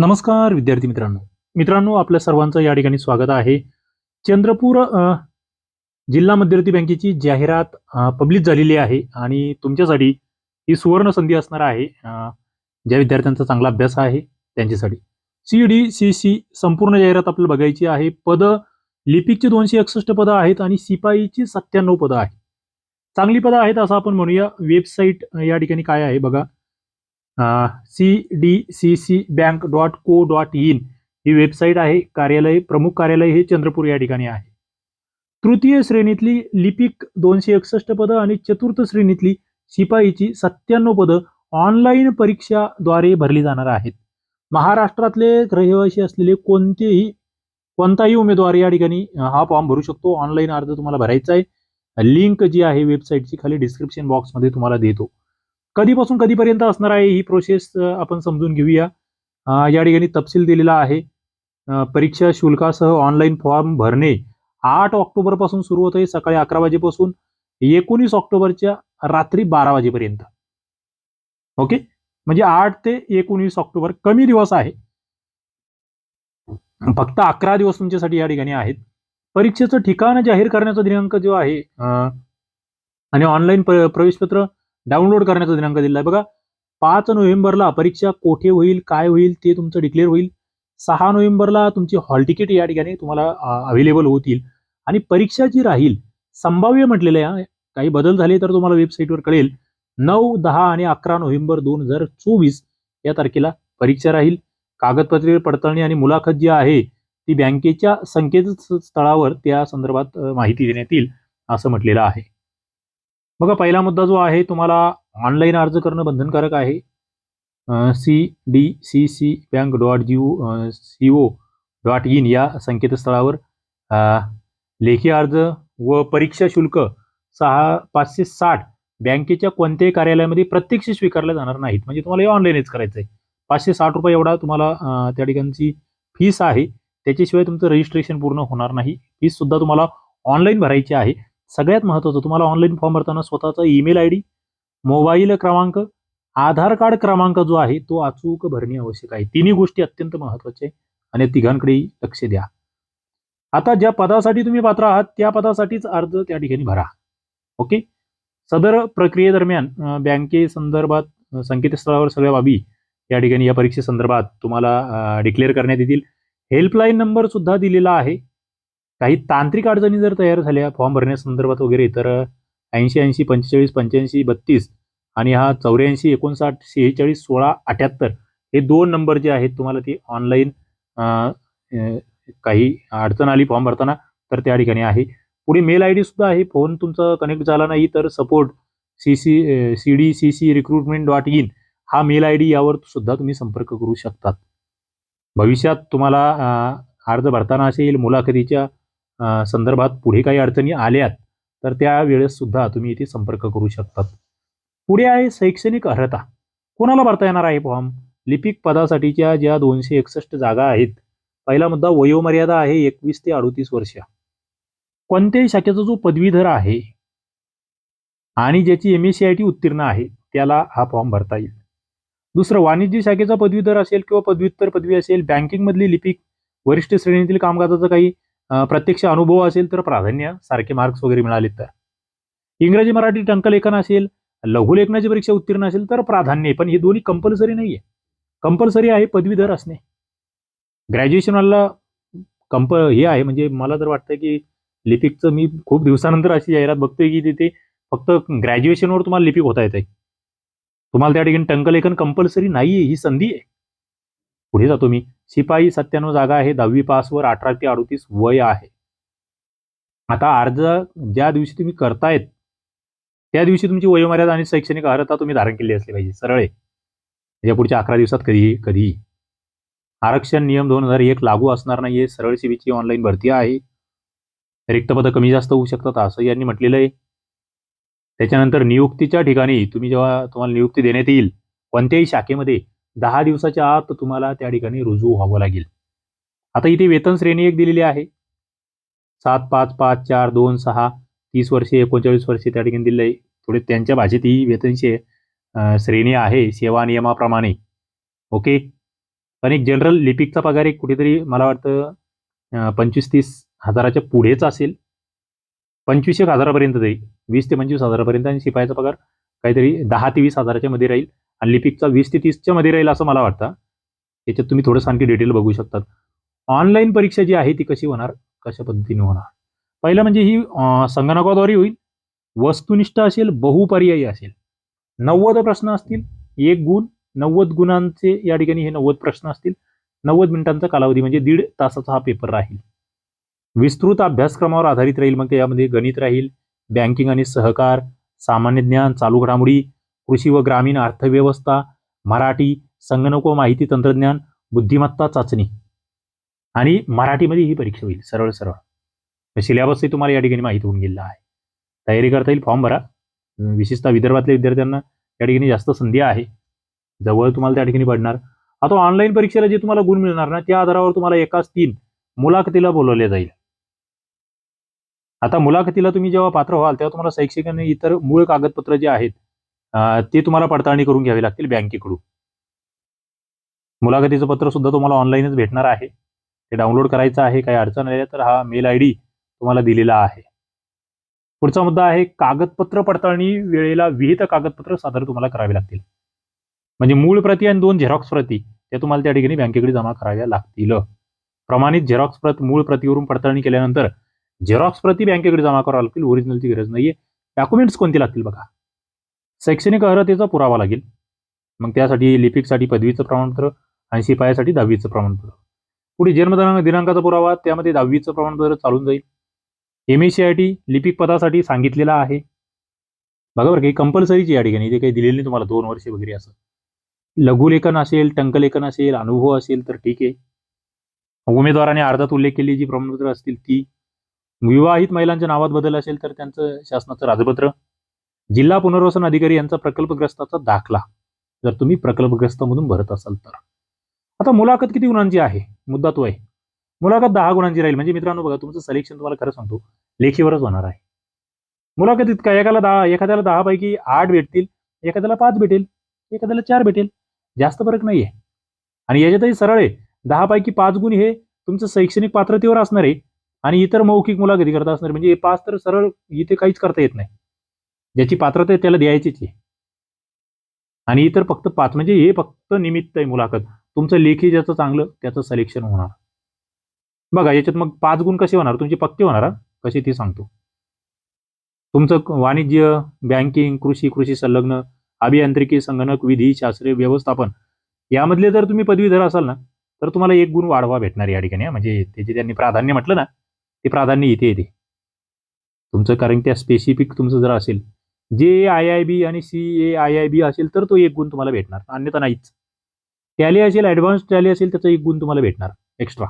नमस्कार विद्यार्थी मित्रांनो. मित्रांनो आपल्या सर्वांचं या ठिकाणी स्वागत आहे. चंद्रपूर जिल्हा मध्यवर्ती बँकेची जाहिरात पब्लिश झालेली आहे आणि तुमच्यासाठी ही सुवर्ण संधी असणार आहे ज्या विद्यार्थ्यांचा चांगला अभ्यास आहे त्यांच्यासाठी. सी डी सी सी संपूर्ण जाहिरात आपल्याला बघायची आहे. पद लिपिकची दोनशे एकसष्ट पदं आहेत आणि सिपाईची सत्त्याण्णव पदं आहेत. चांगली पदं आहेत असं आपण म्हणूया. वेबसाईट या ठिकाणी काय आहे बघा. C D C C bank dot co dot in he website आहे. कार्यालय प्रमुख कार्यालय हे चंद्रपूर या ठिकाणी आहे. तृतीय श्रेणीतली लिपिक दोनशे एकसष्ट पदं आणि चतुर्थ श्रेणीतली शिपाईची सत्त्याण्णव पदं ऑनलाईन परीक्षाद्वारे भरली जाणार आहेत. महाराष्ट्रातले रहिवासी असलेले कोणतेही कोणताही उमेदवार या ठिकाणी हा फॉर्म भरू शकतो. ऑनलाईन अर्ज तुम्हाला भरायचा आहे. लिंक जी आहे वेबसाईटची खाली डिस्क्रिप्शन बॉक्समध्ये तुम्हाला देतो. कधीपासून कधीपर्यंत असणार आहे ही प्रोसेस आपण समजून घेऊया. या ठिकाणी तपशील दिलेला आहे. परीक्षा शुल्कासह ऑनलाईन फॉर्म भरणे आठ ऑक्टोबरपासून सुरू होत आहे सकाळी अकरा वाजेपासून एकोणीस ऑक्टोबरच्या रात्री बारा वाजेपर्यंत. ओके? म्हणजे आठ ते एकोणीस ऑक्टोबर कमी दिवस आहे. फक्त अकरा दिवस तुमच्यासाठी या ठिकाणी आहेत. परीक्षेचं ठिकाण जाहीर करण्याचा दिनांक जो आहे आणि ऑनलाईन प्रवेशपत्र डाउनलोड करण्याचा दिनांक दिला आहे. बघा पाच नोव्हेंबरला परीक्षा कोठे होईल काय होईल ते तुमचं डिक्लेअर होईल. सहा नोव्हेंबरला तुमची हॉल तिकीट या ठिकाणी तुम्हाला अवेलेबल होतील. आणि परीक्षा जी राहील संभाव्य म्हटलेलं आहे काही बदल झाले तर तुम्हाला वेबसाईटवर कळेल. नऊ दहा आणि अकरा नोव्हेंबर दोन हजार चोवीस या तारखेला परीक्षा राहील. कागदपत्रे पडताळणी आणि मुलाखत जी आहे ती बँकेच्या संकेतस्थळावर त्या संदर्भात माहिती देण्यात येईल असं म्हटलेलं आहे. बघा पहिला मुद्दा जो आहे तुम्हाला ऑनलाईन अर्ज करणं बंधनकारक आहे. C D C C bank dot G C O dot in या संकेतस्थळावर लेखी अर्ज व परीक्षा शुल्क सहा पाचशे साठ बँकेच्या कोणत्याही कार्यालयामध्ये प्रत्यक्ष स्वीकारल्या जाणार नाहीत. म्हणजे तुम्हाला हे ऑनलाईनच करायचं आहे पाचशे साठ रुपये एवढा तुम्हाला त्या ठिकाणची फीस आहे. त्याच्याशिवाय तुमचं रजिस्ट्रेशन पूर्ण होणार नाही. फीस सुद्धा तुम्हाला ऑनलाईन भरायची आहे. सगळ्यात महत्त्वाचं तुम्हाला ऑनलाईन फॉर्म भरताना स्वतःचा ईमेल आय डी मोबाईल क्रमांक आधार कार्ड क्रमांक जो आहे तो अचूक भरणे आवश्यक आहे. तिन्ही गोष्टी अत्यंत महत्त्वाच्या आहे आणि तिघांकडे तिघांकडेही लक्ष द्या. आता ज्या पदासाठी तुम्ही पात्र आहात त्या पदासाठीच अर्ज त्या ठिकाणी भरा. ओके? सदर प्रक्रियेदरम्यान बँकेसंदर्भात संकेतस्थळावर सगळ्या बाबी या ठिकाणी या परीक्षेसंदर्भात तुम्हाला डिक्लेअर करण्यात येतील. हेल्पलाईन नंबर सुद्धा दिलेला आहे. काही तांत्रिक अडचणी जर तयार झाल्या फॉर्म भरण्यासंदर्भात वगैरे तर ऐंशी ऐंशी पंचेचाळीस पंच्याऐंशी बत्तीस आणि हा चौऱ्याऐंशी एकोणसाठ शेहेचाळीस सोळा अठ्याहत्तर हे दोन नंबर जे आहेत तुम्हाला ते ऑनलाईन काही अडचण आली फॉर्म भरताना तर त्या ठिकाणी आहे. पुढे मेल आय डी सुद्धा आहे फोन तुमचा कनेक्ट झाला नाही तर support C C C D C C recruitment dot in हा मेल आय डी यावर सुद्धा तुम्ही संपर्क करू शकतात. भविष्यात तुम्हाला अर्ज भरताना असेल मुलाखतीच्या संदर्भात पुढे काही अडचणी आल्यात तर त्या वेळेस सुद्धा तुम्ही इथे संपर्क करू शकतात. पुढे आहे शैक्षणिक अर्हता. कोणाला भरता येणार आहे फॉर्म? लिपिक पदासाठीच्या ज्या दोनशे एकसष्ट जागा आहेत पहिला मुद्दा वयोमर्यादा आहे एकवीस ते अडोतीस वर्ष. कोणत्याही शाखेचा जो पदवीधर आहे आणि ज्याची M S C I T उत्तीर्ण आहे त्याला हा फॉर्म भरता येईल. दुसरं वाणिज्य शाखेचा पदवीधर असेल किंवा पदव्युत्तर पदवी असेल बँकिंगमधली लिपिक वरिष्ठ श्रेणीतील कामकाजाचं काही प्रत्यक्ष अनुभव असेल तर प्राधान्य सारखे मार्क्स वगैरे मिळाले तर. इंग्रजी मराठी टंकलेखन असेल लघुलेखनाची परीक्षा उत्तीर्ण असेल तर प्राधान्य आहे. पण हे दोन्ही कंपल्सरी नाही आहे कंपल्सरी आहे पदवीधर असणे ग्रॅज्युएशनवाला कंप हे आहे म्हणजे मला तर वाटतं की लिपिकचं मी खूप दिवसानंतर अशी जाहिरात बघतोय की तिथे फक्त ग्रॅज्युएशनवर तुम्हाला लिपिक होता येत आहे तुम्हाला त्या ठिकाणी टंकलेखन कंपल्सरी नाही आहे ही संधी आहे. पुढे जातो मी. शिपाई सत्त्याण्णव जागा आहे. दहावी पासवर अठरा ते अडतीस वय आहे. आता अर्ज ज्या दिवशी तुम्ही करतायत त्या दिवशी तुमची वयोमर्यादा आणि शैक्षणिक अर्हता तुम्ही धारण केली असली पाहिजे. सरळ आहे. या पुढच्या अकरा दिवसात कधीही कधीही. आरक्षण नियम दोन हजार एक लागू असणार नाहीये. सरळ सेवेची ऑनलाईन भरती आहे. रिक्तपदं कमी जास्त होऊ शकतात असं यांनी म्हटलेलं आहे. त्याच्यानंतर नियुक्तीच्या ठिकाणी तुम्ही जेव्हा तुम्हाला नियुक्ती देण्यात येईल कोणत्याही शाखेमध्ये दहा दिवसाच्या आत तुम्हाला त्या ठिकाणी रुजू व्हावं लागेल. आता इथे वेतन श्रेणी एक दिलेली आहे. सात पाच पाच चार दोन सहा तीस वर्षे एकोणचाळीस वर्षे त्या ठिकाणी दिलेलं आहे. थोडे त्यांच्या भाषेत ही वेतनशे श्रेणी आहे सेवा नियमाप्रमाणे. ओके? पण एक जनरल लिपिकचा पगार एक कुठेतरी मला वाटतं पंचवीस तीस हजाराच्या पुढेच असेल. पंचवीस एक हजारापर्यंत जाईल. वीस ते पंचवीस हजारापर्यंत आणि शिपायाचा पगार काहीतरी दहा ते वीस हजाराच्या मध्ये राहील. आणि लिपिकचा वीस ते तीसच्या मध्ये राहील असं मला वाटतं. याच्यात तुम्ही थोडंसं आणखी डिटेल बघू शकतात. ऑनलाईन परीक्षा जी आहे ती कशी होणार? कशा पद्धतीने होणार? पहिलं म्हणजे ही संगणकाद्वारे होईल. वस्तुनिष्ठ असेल बहुपर्यायी असेल. नव्वद प्रश्न असतील एक गुण नव्वद गुणांचे या ठिकाणी हे नव्वद प्रश्न असतील. नव्वद मिनिटांचा कालावधी म्हणजे दीड तासाचा हा पेपर राहील. विस्तृत अभ्यासक्रमावर आधारित राहील मग यामध्ये गणित राहील बँकिंग आणि सहकार सामान्य ज्ञान चालू घडामोडी कृषी व ग्रामीण अर्थव्यवस्था मराठी संगणक व माहिती तंत्रज्ञान बुद्धिमत्ता चाचणी. आणि मराठीमध्ये ही परीक्षा होईल सरळ सरळ. म्हणजे सिलेबसही तुम्हाला या ठिकाणी माहिती होऊन गेलेला आहे. तयारी करता येईल फॉर्म भरा. विशेषतः विदर्भातल्या विद्यार्थ्यांना या ठिकाणी जास्त संधी आहे. जवळ तुम्हाला त्या ठिकाणी पडणार. आता ऑनलाईन परीक्षेला जे तुम्हाला गुण मिळणार ना त्या आधारावर तुम्हाला एकाच तीन मुलाखतीला बोलवले जाईल. आता मुलाखतीला तुम्ही जेव्हा पात्र व्हाल तेव्हा तुम्हाला शैक्षिक आणि इतर मूळ कागदपत्र जे आहेत ते तुम्हाला पडताळणी करून घ्यावी लागतील बँकेकडून. मुलाखतीचं पत्र सुद्धा तुम्हाला ऑनलाईनच भेटणार आहे. ते डाउनलोड करायचं आहे काही अडचण आहे तर हा मेल आय डी तुम्हाला दिलेला आहे. पुढचा मुद्दा आहे कागदपत्र पडताळणी वेळेला विहित कागदपत्र सादर तुम्हाला करावे लागतील. म्हणजे मूळ प्रती आणि दोन झेरॉक्स प्रती त्या तुम्हाला त्या ठिकाणी बँकेकडे जमा कराव्या लागतील. प्रमाणित झेरॉक्स प्रत मूळ प्रतीवरून पडताळणी केल्यानंतर झेरॉक्स प्रती बँकेकडे जमा करावं लागतील ओरिजिनलची गरज नाहीये. डॉक्युमेंट्स कोणती लागतील बघा? शैक्षणिक अर्हतेचा पुरावा लागेल. मग त्यासाठी लिपिकसाठी पदवीचं प्रमाणपत्र आणि शिपायासाठी दहावीचं प्रमाणपत्र. पुढे जन्मदिनांक दिनांकाचा पुरावा त्यामध्ये दहावीचं प्रमाणपत्र चालून जाईल. M S C I T लिपिक पदासाठी सांगितलेला आहे. बघा बरं काही कंपल्सरीची या ठिकाणी ते काही दिलेली नाही तुम्हाला दोन वर्षे वगैरे असं. लघुलेखन असेल टंकलेखन असेल अनुभव असेल तर ठीक आहे. उमेदवाराने अर्धात उल्लेख केलेली जी प्रमाणपत्र असतील ती. विवाहित महिलांच्या नावात बदल असेल तर त्यांचं शासनाचं राजपत्र. जिल्हा पुनर्वसन अधिकारी यांचा प्रकल्पग्रस्ताचा दाखला. जर तुम्ही प्रकल्पग्रस्तामधून भरत असाल तर. आता मुलाखत किती गुणांची आहे? मुद्दा तो आहे मुलाखत दहा गुणांची राहील. म्हणजे मित्रांनो बघा तुमचं सलेक्शन तुम्हाला खरं सांगतो. लेखीवरच होणार आहे. मुलाखत इतका एकाला दहा एखाद्याला दहा पैकी आठ भेटतील एखाद्याला पाच भेटेल एखाद्याला चार भेटेल. जास्त फरक नाहीये. आणि याच्यातही सरळ आहे. दहा पैकी पाच गुण हे तुमचं शैक्षणिक पात्रतेवर असणार आहे. आणि इतर मौखिक मुलाखती करता असणार म्हणजे हे पाच तर सरळ इथे काहीच करता येत नाही. ज्याची पात्रता आहे त्याला द्यायचीच आहे. आणि इतर फक्त पाच म्हणजे हे फक्त निमित्त आहे मुलाखत. तुमचं लेखी ज्याचं चांगलं त्याचं सिलेक्शन होणार. बघा याच्यात मग पाच गुण कसे होणार? तुमचे पक्के होणार कसे ते सांगतो. तुमचं वाणिज्य बँकिंग कृषी कृषी संलग्न अभियांत्रिकी संगणक विधी शास्त्रीय व्यवस्थापन यामधले जर तुम्ही पदवीधर असाल ना तर तुम्हाला एक गुण वाढवा भेटणार या ठिकाणी म्हणजे त्याचे त्यांनी प्राधान्य म्हटलं ना ते प्राधान्य इथे येते. तुमचं कारण त्या स्पेसिफिक तुमचं जर असेल जे आय आय बी आणि C A I I B असेल तर तो एक गुण तुम्हाला भेटणार. अन्यथा नाहीच. टॅली असेल ॲडव्हान्स टॅली असेल त्याचा एक गुण तुम्हाला भेटणार. एक्स्ट्रा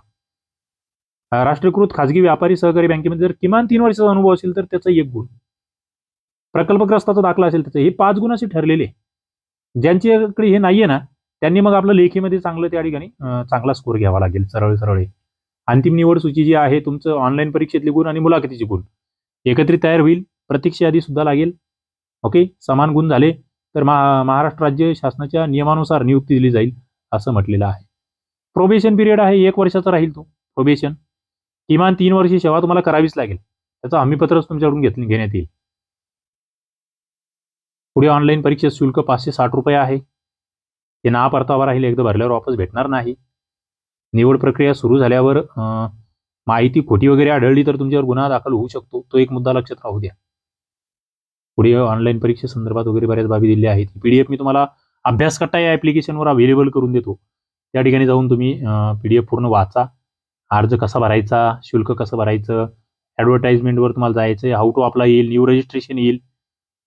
राष्ट्रीयकृत खाजगी व्यापारी सहकारी बँकेमध्ये जर किमान तीन वर्षाचा अनुभव असेल तर त्याचा एक गुण. प्रकल्पग्रस्ताचा दाखला असेल त्याचा. हे पाच गुण असे ठरलेले. ज्यांच्याकडे हे नाहीये ना त्यांनी मग आपलं लेखीमध्ये चांगलं त्या ठिकाणी चांगला स्कोर घ्यावा लागेल सरळ सरळ अंतिम निवड सूची जी आहे तुमचं ऑनलाईन परीक्षेतले गुण आणि मुलाखतीचे गुण. एकत्रित तयार होईल. प्रतीक्षा यादी सुद्धा लागेल. ओके? समान गुण झाले तर महा महाराष्ट्र राज्य शासनाच्या नियमानुसार नियुक्ती दिली जाईल असं म्हटलेलं आहे. प्रोबेशन पिरियड आहे एक वर्षाचा राहील तो प्रोबेशन किमान तीन वर्षी सेवा तुम्हाला करावीच लागेल. त्याचं हमीपत्रच तुमच्याकडून घेत घेण्यात येईल. पुढे ऑनलाईन परीक्षेत शुल्क पाचशे साठ रुपये आहे. ते ना परतावा राहील एकदा भरल्यावर वापस भेटणार नाही. निवड प्रक्रिया सुरू झाल्यावर माहिती खोटी वगैरे आढळली तर तुमच्यावर गुन्हा दाखल होऊ शकतो. तो एक मुद्दा लक्षात राहू द्या. पुढे ऑनलाईन परीक्षेसंदर्भात वगैरे बऱ्याच बाबी दिल्या आहेत. पीडीएफ मी तुम्हाला अभ्यास करता या ॲप्लिकेशनवर अवेलेबल करून देतो. त्या ठिकाणी जाऊन तुम्ही पीडीएफ पूर्ण वाचा. अर्ज कसा भरायचा शुल्क कसं भरायचं ॲडव्हर्टाईजमेंटवर तुम्हाला जायचं हाऊ टू अप्लाय येईल न्यू रजिस्ट्रेशन येईल.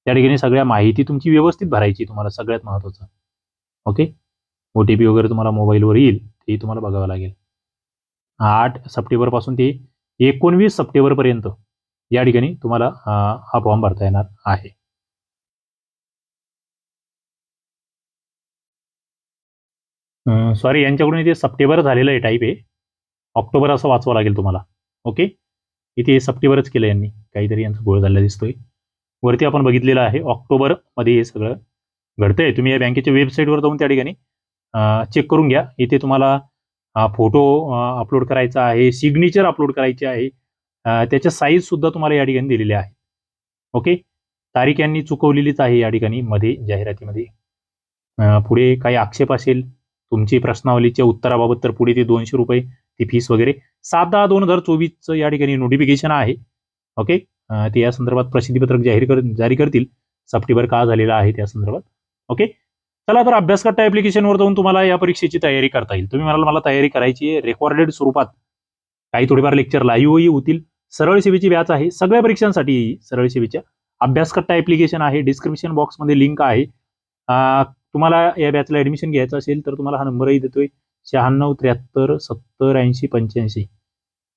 त्या ठिकाणी सगळ्या माहिती तुमची व्यवस्थित भरायची तुम्हाला सगळ्यात महत्त्वाचं ओके ओ टी पी वगैरे तुम्हाला मोबाईलवर येईल तेही तुम्हाला बघावं लागेल. आठ सप्टेंबरपासून ते एकोणवीस सप्टेंबरपर्यंत या ठिकाणी तुम्हाला हा फॉर्म भरता येणार आहे. सॉरी यांच्याकडून इथे सप्टेंबर झालेलं आहे टाईप आहे ऑक्टोबर असं वाचवा लागेल तुम्हाला. ओके इथे सप्टेंबरच केलं यांनी. काहीतरी यांचा गोळ झालेला दिसतोय. वरती आपण बघितलेलं आहे ऑक्टोबरमध्ये हे सगळं घडतंय. तुम्ही या बँकेच्या वेबसाईटवर जाऊन त्या ठिकाणी चेक करून घ्या. इथे तुम्हाला फोटो अपलोड करायचा आहे सिग्नेचर अपलोड करायचे आहे. त्याच्या साईज सुद्धा तुम्हाला या ठिकाणी दिलेल्या आहे ओके तारीख यांनी चुकवलेलीच आहे या ठिकाणी मध्ये जाहिरातीमध्ये. पुढे काही आक्षेप असेल तुमची प्रश्नावलीच्या उत्तराबाबत तर पुढे ते दोनशे रुपये ती फीस वगैरे. सात दहा दोन हजार चोवीसचं या ठिकाणी नोटिफिकेशन आहे. ओके ते या संदर्भात प्रसिद्धीपत्रक जाहीर कर जारी करतील. सप्टेंबर का झालेला आहे त्या संदर्भात. ओके चला तर अभ्यासकट्टा ऍप्लिकेशनवर जाऊन तुम्हाला या परीक्षेची तयारी करता येईल. तुम्ही म्हणाल मला तयारी करायची आहे. रेकॉर्डेड स्वरूपात काही थोडेफार लेक्चर लाईव्हही होतील. सरळ सेवेची बॅच आहे. सगळ्या परीक्षांसाठी सरळ सेवेच्या अभ्यासकट्टा ऍप्लिकेशन आहे. डिस्क्रिप्शन बॉक्समध्ये लिंक आहे. तुम्हाला या बॅचला ऍडमिशन घ्यायचं असेल तर तुम्हाला हा नंबरही देतोय. शहाण्णव त्र्याहत्तर सत्तर ऐंशी पंच्याऐंशी.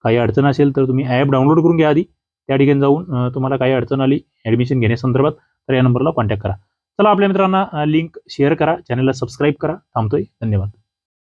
काही अडचण असेल तर तुम्ही ॲप डाउनलोड करून घ्या आधी. त्या ठिकाणी जाऊन तुम्हाला काही अडचण आली ॲडमिशन घेण्यासंदर्भात तर या नंबरला कॉन्टॅक्ट करा. चला आपल्या मित्रांना लिंक शेअर करा. चॅनलला सबस्क्राईब करा. थांबतोय. धन्यवाद.